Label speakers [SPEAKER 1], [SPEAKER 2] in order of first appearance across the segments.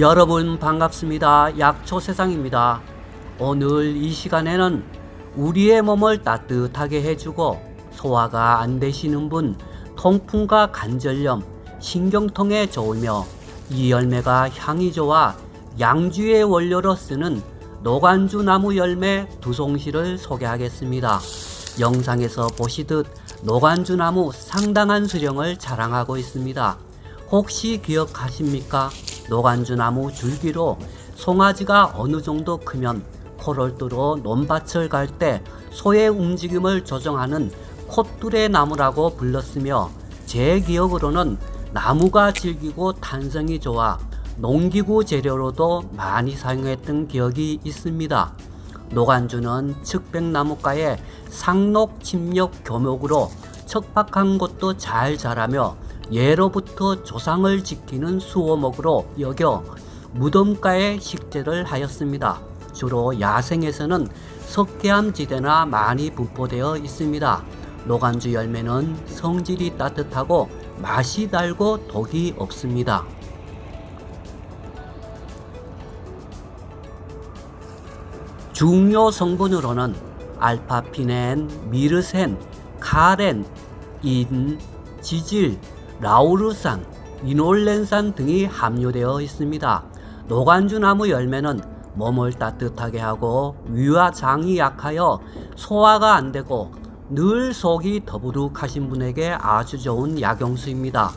[SPEAKER 1] 여러분 반갑습니다. 약초 세상입니다. 오늘 이 시간에는 우리의 몸을 따뜻하게 해주고 소화가 안 되시는 분, 통풍과 관절염, 신경통에 좋으며 이 열매가 향이 좋아 양주의 원료로 쓰는 노간주 나무 열매 두 송시를 소개하겠습니다. 영상에서 보시듯 노간주 나무 상당한 수령을 자랑하고 있습니다. 혹시 기억하십니까? 노간주 나무 줄기로 송아지가 어느 정도 크면 코를 뚫어 논밭을 갈 때 소의 움직임을 조정하는 콧뚜레 나무라고 불렀으며 제 기억으로는 나무가 질기고 탄성이 좋아 농기구 재료로도 많이 사용했던 기억이 있습니다. 노간주는 측백나무가의 상록 침력 교목으로 척박한 곳도 잘 자라며 예로부터 조상을 지키는 수호목으로 여겨 무덤가에 식재를 하였습니다. 주로 야생에서는 석계암 지대나 많이 분포되어 있습니다. 노간주 열매는 성질이 따뜻하고 맛이 달고 독이 없습니다. 중요 성분으로는 알파피넨, 미르센, 카렌, 인, 지질, 라우르산, 이놀렌산 등이 함유되어 있습니다. 노간주 나무 열매는 몸을 따뜻하게 하고 위와 장이 약하여 소화가 안 되고 늘 속이 더부룩하신 분에게 아주 좋은 약용수입니다.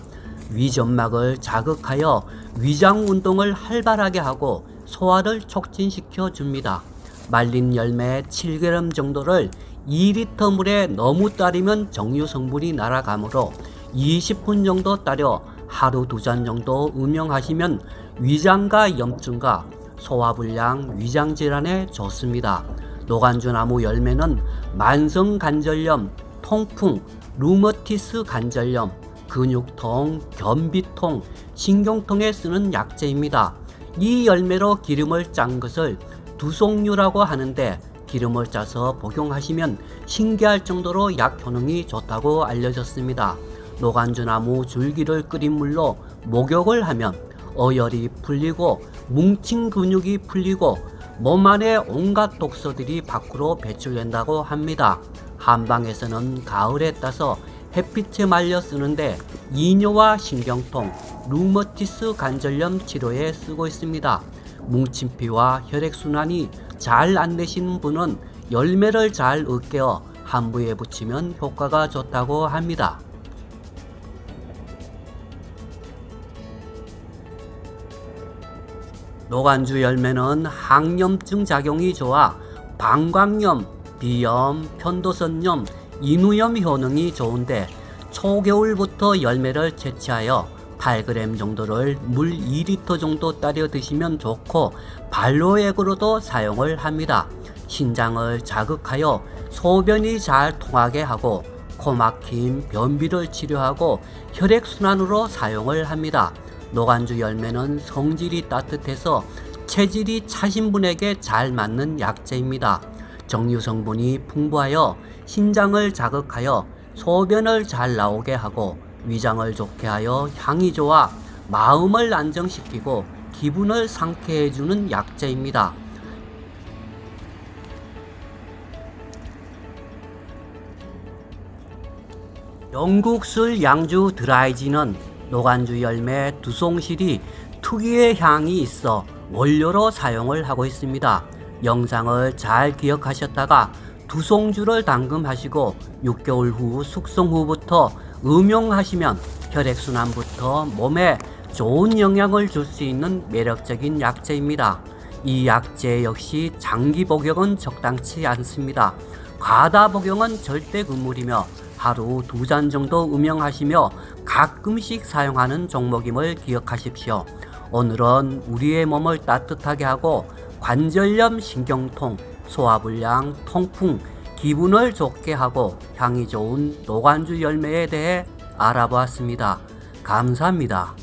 [SPEAKER 1] 위점막을 자극하여 위장 운동을 활발하게 하고 소화를 촉진시켜 줍니다. 말린 열매 7g 정도를 2리터 물에 너무 따르면 정유 성분이 날아가므로 20분 정도 따려 하루 두 잔 정도 음용하시면 위장과 염증과 소화불량, 위장질환에 좋습니다. 노간주나무 열매는 만성관절염, 통풍, 루머티스 관절염, 근육통, 변비통, 신경통에 쓰는 약재입니다. 이 열매로 기름을 짠 것을 두송류라고 하는데 기름을 짜서 복용하시면 신기할 정도로 약 효능이 좋다고 알려졌습니다. 노간주나무 줄기를 끓인 물로 목욕을 하면 어혈이 풀리고 뭉친 근육이 풀리고 몸 안에 온갖 독소들이 밖으로 배출된다고 합니다. 한방에서는 가을에 따서 햇빛에 말려 쓰는데 이뇨와 신경통, 루머티스 관절염 치료에 쓰고 있습니다. 뭉친 피와 혈액순환이 잘 안 되시는 분은 열매를 잘 으깨어 한부에 붙이면 효과가 좋다고 합니다. 노간주 열매는 항염증 작용이 좋아 방광염, 비염, 편도선염, 인후염 효능이 좋은데 초겨울부터 열매를 채취하여 8g 정도를 물 2리터 정도 따려 드시면 좋고 발로액으로도 사용을 합니다. 신장을 자극하여 소변이 잘 통하게 하고 코막힘, 변비를 치료하고 혈액순환으로 사용을 합니다. 노간주 열매는 성질이 따뜻해서 체질이 차신 분에게 잘 맞는 약재입니다. 정유 성분이 풍부하여 신장을 자극하여 소변을 잘 나오게 하고 위장을 좋게 하여 향이 좋아 마음을 안정시키고 기분을 상쾌해 주는 약재입니다. 영국술 양주 드라이지는 노간주 열매 두 송실이 특유의 향이 있어 원료로 사용을 하고 있습니다. 영상을 잘 기억하셨다가 두 송주를 담금하시고 6개월 후 숙성 후부터 음용하시면 혈액순환부터 몸에 좋은 영향을 줄 수 있는 매력적인 약재입니다. 이 약재 역시 장기 복용은 적당치 않습니다. 과다 복용은 절대 금물이며 하루 두 잔 정도 음용하시며 가끔씩 사용하는 종목임을 기억하십시오. 오늘은 우리의 몸을 따뜻하게 하고 관절염, 신경통, 소화불량, 통풍, 기분을 좋게 하고 향이 좋은 노간주 열매에 대해 알아보았습니다. 감사합니다.